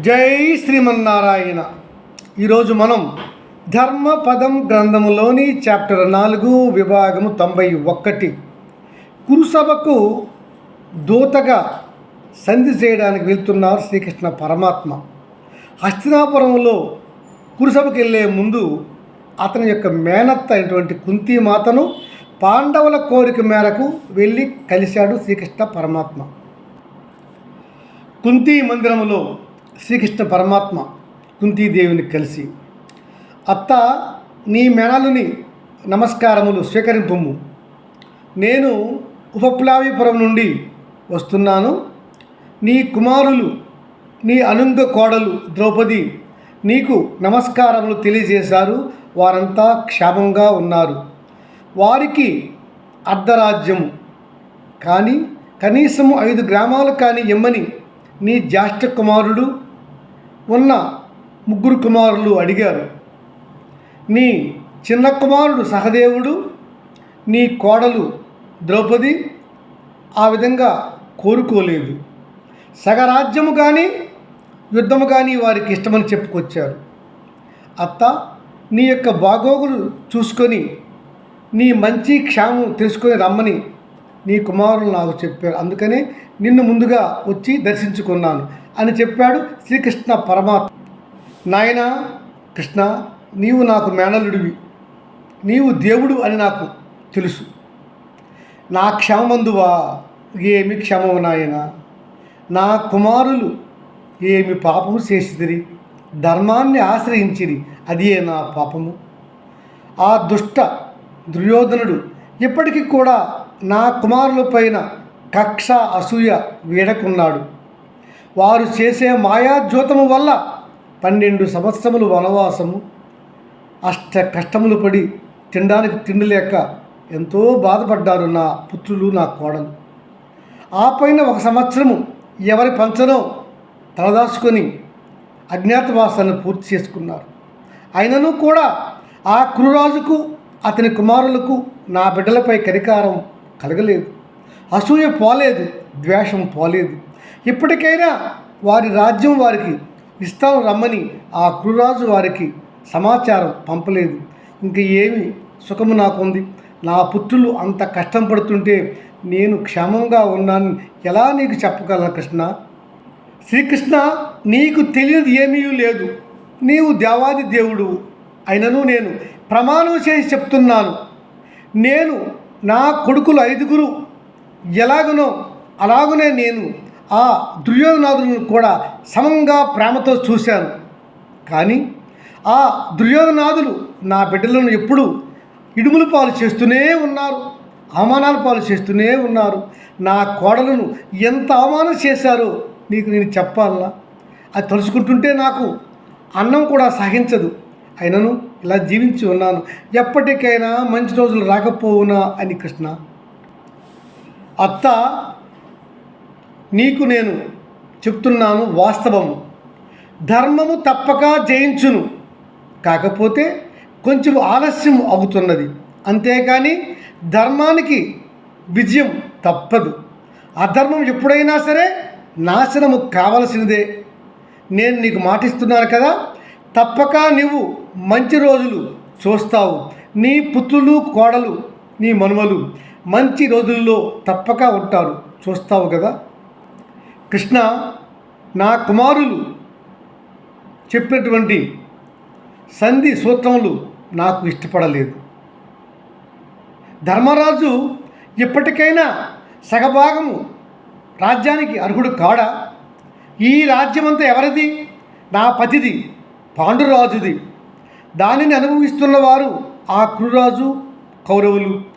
జై శ్రీమన్నారాయణ. ఈరోజు మనం ధర్మపదం గ్రంథములోని చాప్టర్ నాలుగు విభాగము తొంభై ఒక్కటి. కురుసభకు దూతగా సంధి చేయడానికి వెళ్తున్నారు శ్రీకృష్ణ పరమాత్మ. హస్తినాపురంలో కురుసభకు వెళ్ళే ముందు అతని యొక్క మేనత్త అయినటువంటి కుంతీమాతను పాండవుల కోరిక మేరకు వెళ్ళి కలిశాడు శ్రీకృష్ణ పరమాత్మ. కుంతీ మందిరములో శ్రీకృష్ణ పరమాత్మ కుంతీదేవిని కలిసి అత్త నీ మెనలుని నమస్కారములు స్వీకరింపుము. నేను ఉపప్లావిపురం నుండి వస్తున్నాను. నీ కుమారులు నీ అనుంగ కోడలు ద్రౌపది నీకు నమస్కారములు తెలియజేశారు. వారంతా క్షేమంగా ఉన్నారు. వారికి అర్ధరాజ్యము. కానీ కనీసం ఐదు గ్రామాలు కానీ ఇమ్మని నీ జ్యేష్ఠ కుమారుడు ఉన్న ముగ్గురు కుమారులు అడిగారు. నీ చిన్న కుమారుడు సహదేవుడు నీ కోడలు ద్రౌపది ఆ విధంగా కోరుకోలేదు. సగరాజ్యము కానీ యుద్ధము కానీ వారికి ఇష్టమని చెప్పుకొచ్చారు. అత్త నీ యొక్క బాగోగులు చూసుకొని నీ మంచి క్షేమం తెలుసుకొని రమ్మని నీ కుమారులు నాకు చెప్పారు. అందుకనే నిన్ను ముందుగా వచ్చి దర్శించుకున్నాను అని చెప్పాడు శ్రీకృష్ణ పరమాత్మ. నాయన కృష్ణ నీవు నాకు మేనలుడివి నీవు దేవుడు అని నాకు తెలుసు. నా క్షమమందువా? ఏమి క్షమము నాయన? నా కుమారులు ఏమి పాపము చేసిదిరి ధర్మాన్ని ఆశ్రయించిరి అదే నా పాపము. ఆ దుష్ట దుర్యోధనుడు ఇప్పటికీ కూడా నా కుమారులపైన కక్ష అసూయ వీడకున్నాడు. వారు చేసే మాయాజ్యోతము వల్ల పన్నెండు సంవత్సరములు వనవాసము అష్ట కష్టములు పడి తినడానికి తిండి లేక ఎంతో బాధపడ్డారు నా పుత్రులు నా కోడలు. ఆ పైన ఒక సంవత్సరము ఎవరి పంచనో తలదాచుకొని అజ్ఞాతవాసాన్ని పూర్తి చేసుకున్నారు. అయినను కూడా ఆ కురురాజుకు అతని కుమారులకు నా బిడ్డలపై కరికారం కలగలేదు. అసూయ పోలేదు ద్వేషం పోలేదు. ఇప్పటికైనా వారి రాజ్యం వారికి ఇస్తాను రమ్మని ఆ కురురాజు వారికి సమాచారం పంపలేదు. ఇంక ఏమి సుఖము నాకుంది. నా పుత్రులు అంత కష్టం పడుతుంటే నేను క్షేమంగా ఉన్నాను ఎలా నీకు చెప్పగలను కృష్ణ? శ్రీకృష్ణ నీకు తెలియదు ఏమీ లేదు. నీవు దేవాది దేవుడు. అయినను నేను ప్రమాణం చేసి చెప్తున్నాను. నేను నా కొడుకులు ఐదుగురు ఎలాగనో అలాగనే నేను ఆ దుర్యోధనాథులను కూడా సమంగా ప్రేమతో చూశాను. కానీ ఆ దుర్యోధనాథులు నా బిడ్డలను ఎప్పుడు ఇడుములు పాలు చేస్తూనే ఉన్నారు అవమానాలు పాలు చేస్తూనే ఉన్నారు. నా కోడలను ఎంత అవమానం చేశారో నీకు నేను చెప్పాలా? అది తలుచుకుంటుంటే నాకు అన్నం కూడా సహించదు. అయినను ఇలా జీవించి ఉన్నాను. ఎప్పటికైనా మంచి రోజులు రాకపోవునా అని కృష్ణ అత్త నీకు నేను చెప్తున్నాను వాస్తవము ధర్మము తప్పక జయించును. కాకపోతే కొంచెం ఆలస్యం అవుతున్నది. అంతేకాని ధర్మానికి విజయం తప్పదు. అధర్మం ఎప్పుడైనా సరే నాశనము కావలసినదే. నేను నీకు మాటిస్తున్నాను కదా తప్పక నువ్వు మంచి రోజులు చూస్తావు. నీ పుత్రులు కోడలు నీ మనుమలు మంచి రోజుల్లో తప్పక ఉంటారు. చూస్తావు కదా? కృష్ణ నా కుమారులు చెప్పినటువంటి సంధి సూత్రములు నాకు ఇష్టపడలేదు. ధర్మరాజు ఇప్పటికైనా సగభాగము రాజ్యానికి అర్హుడు కాడా? ఈ రాజ్యమంతా ఎవరిది? నా పతిది పాండురాజుది. దానిని అనుభవిస్తున్న వారు ఆ కురురాజు కౌరవులు.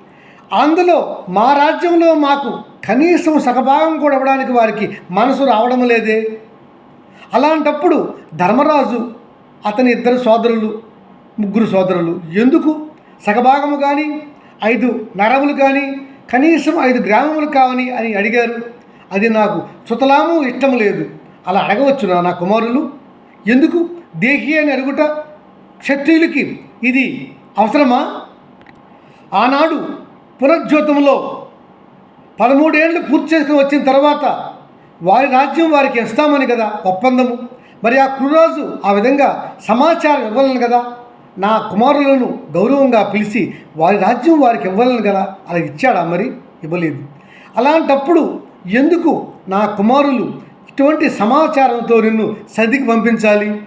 అందులో మా రాజ్యంలో మాకు కనీసం సగభాగం కూడా ఇవ్వడానికి వారికి మనసు రావడం లేదే. అలాంటప్పుడు ధర్మరాజు అతని ఇద్దరు సోదరులు ముగ్గురు సోదరులు ఎందుకు? సగభాగము కానీ ఐదు నరములు కానీ కనీసం ఐదు గ్రామములు కావని అని అడిగారు. అది నాకు సుతలాము ఇష్టం లేదు. అలా అడగవచ్చు నా కుమారులు. ఎందుకు? దేహి అని అడుగుట క్షత్రియులకి ఇది అవసరమా? ఆనాడు పునర్జ్యోతంలో పదమూడేళ్ళు పూర్తి చేసుకుని వచ్చిన తర్వాత వారి రాజ్యం వారికి ఇస్తామని కదా ఒప్పందము. మరి ఆ కురురాజు ఆ విధంగా సమాచారం ఇవ్వలేను కదా? నా కుమారులను గౌరవంగా పిలిచి వారి రాజ్యం వారికి ఇవ్వలేను కదా? అలా ఇచ్చాడా మరి? ఇవ్వలేదు. అలాంటప్పుడు ఎందుకు నా కుమారులు ఇటువంటి సమాచారంతో నిన్ను సదికి పంపించాలి?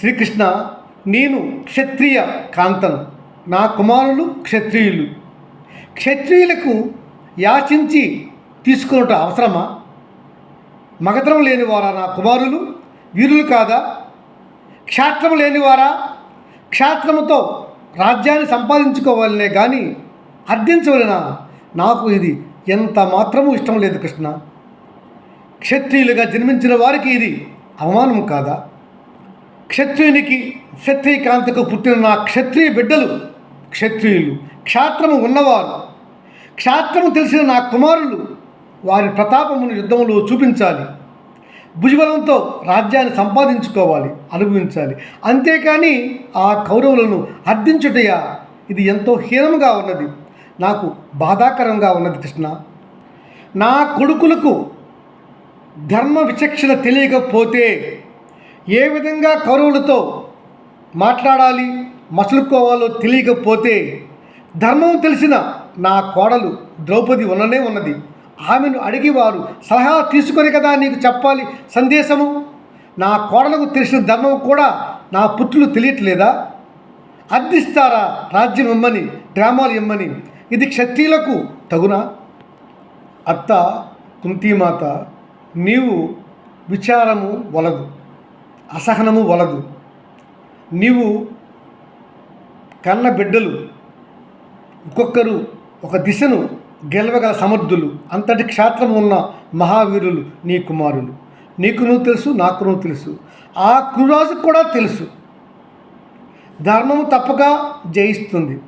శ్రీకృష్ణ నేను క్షత్రియ కాంతను. నా కుమారులు క్షత్రియులు. క్షత్రియులకు యాచించి తీసుకున్నట అవసరమా? మగతరం లేనివారా నా కుమారులు? వీరులు కాదా? క్షాత్రం లేనివారా? క్షాత్రముతో రాజ్యాన్ని సంపాదించుకోవాలనే కానీ అర్థించవలన? నాకు ఇది ఎంత మాత్రమూ ఇష్టం లేదు కృష్ణ. క్షత్రియులుగా జన్మించిన వారికి ఇది అవమానం కాదా? క్షత్రియునికి క్షత్రియకాంతకు పుట్టిన నా క్షత్రియ బిడ్డలు క్షత్రియులు క్షాత్రము ఉన్నవారు క్షాత్రము తెలిసిన నా కుమారులు వారి ప్రతాపమును యుద్ధంలో చూపించాలి. భుజబలంతో రాజ్యాన్ని సంపాదించుకోవాలి అనుభవించాలి. అంతేకాని ఆ కౌరవులను అర్థించుటయా? ఇది ఎంతో హీనముగా ఉన్నది. నాకు బాధాకరంగా ఉన్నది కృష్ణ. నా కొడుకులకు ధర్మ విచక్షణ తెలియకపోతే ఏ విధంగా కౌరవులతో మాట్లాడాలి మసులుకోవాలో తెలియకపోతే ధర్మం తెలిసిన నా కోడలు ద్రౌపది ఉన్ననే ఉన్నది. ఆమెను అడిగి వారు సలహా తీసుకొని కదా నీకు చెప్పాలి సందేశము? నా కోడలకు తెలిసిన ధర్మం కూడా నా పుత్రులు తెలియట్లేదా? అర్థిస్తారా రాజ్యం ఇమ్మని గ్రామాలు ఇమ్మని? ఇది క్షత్రియులకు తగునా? అత్త కుంతీమాత నీవు విచారము వలదు అసహనము వలదు. నీవు కన్న బిడ్డలు ఒక్కొక్కరు ఒక దిశను గెలవగల సమర్థులు అంతటి క్షేత్రం ఉన్న మహావీరులు నీ కుమారులు. నీకు నువ్వు తెలుసు నాకు నువ్వు తెలుసు. ఆ కురాజుకు కూడా తెలుసు. ధర్మము తప్పక జయిస్తుంది.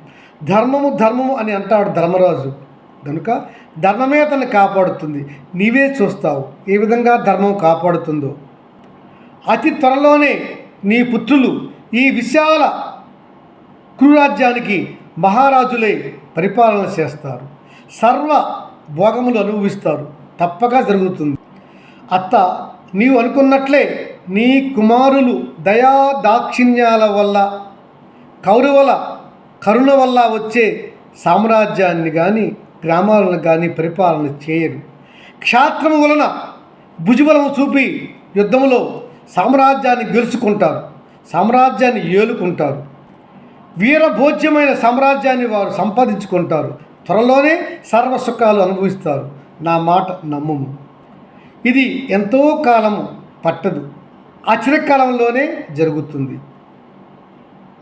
ధర్మము ధర్మము అని అంటాడు ధర్మరాజు. కనుక ధర్మమే అతన్ని కాపాడుతుంది. నీవే చూస్తావు ఏ విధంగా ధర్మం కాపాడుతుందో. అతి త్వరలోనే నీ పుత్రులు ఈ విశాల కురురాజ్యానికి మహారాజులే పరిపాలన చేస్తారు. సర్వ భోగములు అనుభవిస్తారు. తప్పక జరుగుతుంది. అత్త నీవు అనుకున్నట్లే నీ కుమారులు దయా దాక్షిణ్యాల వల్ల కౌరవుల కరుణ వల్ల వచ్చే సామ్రాజ్యాన్ని కానీ గ్రామాలను కానీ పరిపాలన చేయరు. క్షాత్రము వలన భుజబలము చూపి యుద్ధములో సామ్రాజ్యాన్ని గెలుచుకుంటారు. సామ్రాజ్యాన్ని ఏలుకుంటారు. వీరభోజ్యమైన సామ్రాజ్యాన్ని వారు సంపాదించుకుంటారు. త్వరలోనే సర్వసుఖాలు అనుభవిస్తారు. నా మాట నమ్మము. ఇది ఎంతో కాలము పట్టదు. అచిరకాలంలోనే జరుగుతుంది.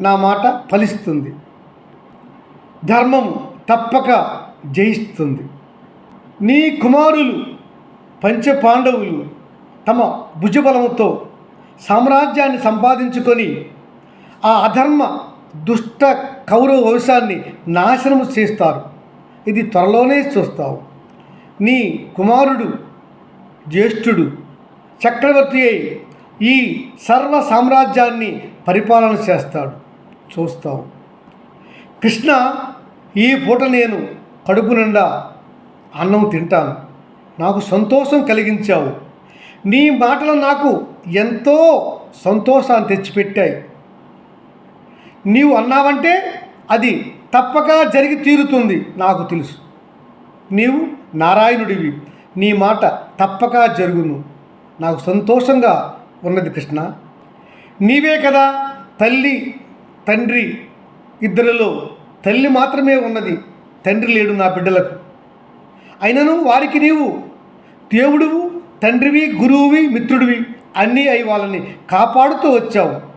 నా మాట ఫలిస్తుంది. ధర్మం తప్పక జయిస్తుంది. నీ కుమారులు పంచపాండవులు తమ భుజబలముతో సామ్రాజ్యాన్ని సంపాదించుకొని ఆ అధర్మ దుష్ట కౌరవ వంశాన్ని నాశనము చేస్తారు. ఇది త్వరలోనే చూస్తావు. నీ కుమారుడు జ్యేష్ఠుడు చక్రవర్తి అయి ఈ సర్వ సామ్రాజ్యాన్ని పరిపాలన చేస్తాడు. చూస్తావు. కృష్ణ ఈ పూట నేను కడుపు నిండా అన్నం తింటాను. నాకు సంతోషం కలిగించావు. నీ మాటలు నాకు ఎంతో సంతోషాన్ని తెచ్చిపెట్టాయి. నీవు అన్నావంటే అది తప్పక జరిగి తీరుతుంది నాకు తెలుసు. నీవు నారాయణుడివి నీ మాట తప్పక జరుగును. నాకు సంతోషంగా ఉన్నది కృష్ణ. నీవే కదా తల్లి తండ్రి ఇద్దరిలో తల్లి మాత్రమే ఉన్నది తండ్రి లేడు నా బిడ్డలకు. అయినను వారికి నీవు దేవుడువు తండ్రివి గురువువి మిత్రుడివి అన్నీ అయి వాళ్ళని కాపాడుతూ వచ్చావు.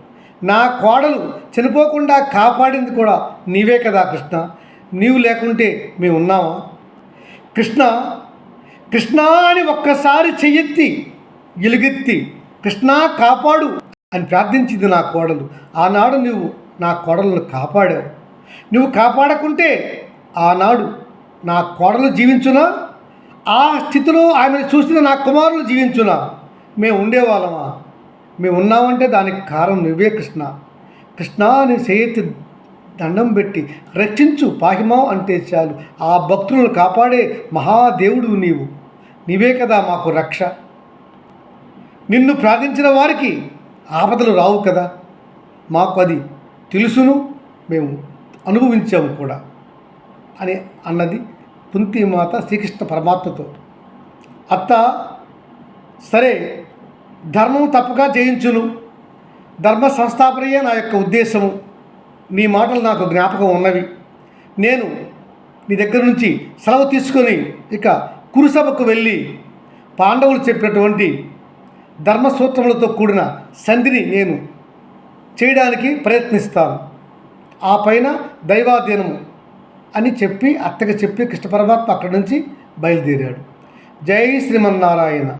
నా కోడలు చనిపోకుండా కాపాడింది కూడా నీవే కదా కృష్ణ. నీవు లేకుంటే మేము ఉన్నామా? కృష్ణ కృష్ణ అని ఒక్కసారి చెయ్యెత్తి ఎలుగెత్తి కృష్ణ కాపాడు అని ప్రార్థించింది నా కోడలు. ఆనాడు నువ్వు నా కోడలను కాపాడావు. నువ్వు కాపాడకుంటే ఆనాడు నా కోడలు జీవించునా? ఆ స్థితిలో ఆమెను చూసిన నా కుమారులు జీవించునా? మేము ఉండేవాళ్ళమా? మేము ఉన్నామంటే దానికి కారణం నువ్వే కృష్ణ. కృష్ణ అని చేయెత్తి దండం పెట్టి రక్షించు పాహిమా అంటే చాలు. ఆ భక్తులను కాపాడే మహాదేవుడు నీవు. నీవే కదా మాకు రక్ష. నిన్ను ప్రార్థించిన వారికి ఆపదలు రావు కదా. మాకు అది తెలుసును మేము అనుభవించాము కూడా అని అన్నది కుంతిమాత శ్రీకృష్ణ పరమాత్మతో. అత్త సరే. ధర్మం తప్పుగా జయించును. ధర్మ సంస్థాపనయే నా యొక్క ఉద్దేశము. నీ మాటలు నాకు జ్ఞాపకం ఉన్నవి. నేను నీ దగ్గర నుంచి సెలవు తీసుకొని ఇక కురుసభకు వెళ్ళి పాండవులు చెప్పినటువంటి ధర్మసూత్రములతో కూడిన సంధిని నేను చేయడానికి ప్రయత్నిస్తాను. ఆ పైన దైవాధీనము అని చెప్పి అత్తగా చెప్పి కృష్ణ పరమాత్మ అక్కడి నుంచి బయలుదేరాడు. జై శ్రీమన్నారాయణ.